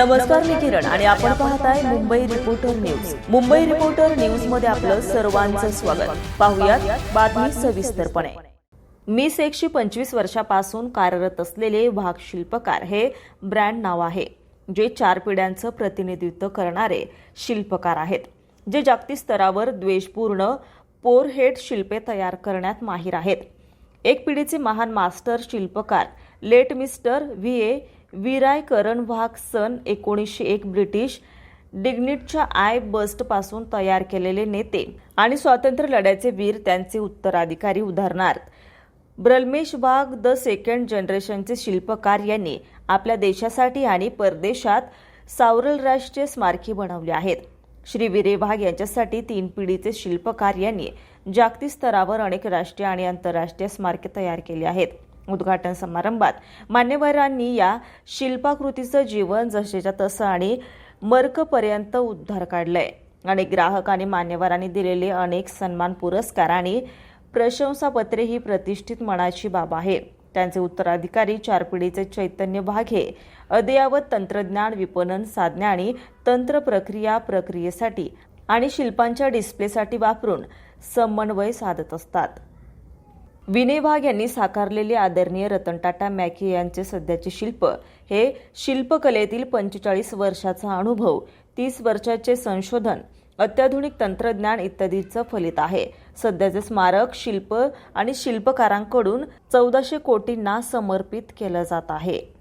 नमस्कार मी किरण. आणि आपण पाहताय Mumbai reporter news Mumbai reporter न्यूजमध्ये आपलं सर्वांचं स्वागत. पाहुयात बातमी सविस्तरपणे. मिस एकशे पंचवीस वर्षापासून कार्यरत असलेले वाघ शिल्पकार हे ब्रँड नाव आहे जे चार पिढ्यांचं प्रतिनिधित्व करणारे शिल्पकार आहेत जे जागतिक स्तरावर द्वेषपूर्ण पोरहेड शिल्पे तयार करण्यात माहीर आहेत. एक पिढीचे महान मास्टर शिल्पकार लेट मिस्टर व्ही ए विराय करण वाघ सन एकोणीसशे एक ब्रिटिश डिग्निटच्या आय बस्टपासून तयार केलेले नेते आणि स्वातंत्र्य लढ्याचे वीर त्यांचे उत्तराधिकारी उदाहरणार्थ. ब्रल्मेश वाघ द सेकंड जनरेशनचे शिल्पकार यांनी आपल्या देशासाठी आणि परदेशात सावरल राष्ट्रीय स्मारके बनवली आहेत. श्री विरे वाघ यांच्यासाठी तीन पिढीचे शिल्पकार यांनी जागतिक स्तरावर अनेक राष्ट्रीय आणि आंतरराष्ट्रीय स्मारके तयार केली आहेत. उद्घाटन समारंभात मान्यवरांनी या शिल्पाकृतीचं जीवन जसेच्या तसं आणि मर्कपर्यंत उद्धार काढलंय. अनेक ग्राहक आणि मान्यवरांनी दिलेले अनेक सन्मान पुरस्कार आणि प्रशंसापत्रे ही प्रतिष्ठित मनाची बाब आहे. त्यांचे उत्तराधिकारी चार पिढीचे चैतन्य भाग हे अद्ययावत तंत्रज्ञान विपणन साधने आणि तंत्र प्रक्रिया प्रक्रियेसाठी आणि शिल्पांच्या डिस्प्लेसाठी वापरून समन्वय साधत असतात. विनय वाघ यांनी साकारलेले आदरणीय रतन टाटा मॅके यांचे सध्याचे शिल्प हे शिल्पकलेतील पंचेचाळीस वर्षाचा अनुभव तीस वर्षाचे संशोधन अत्याधुनिक तंत्रज्ञान इत्यादीचं फलित आहे. सध्याचे स्मारक शिल्प आणि शिल्पकारांकडून चौदाशे कोटींना समर्पित केलं जात आहे.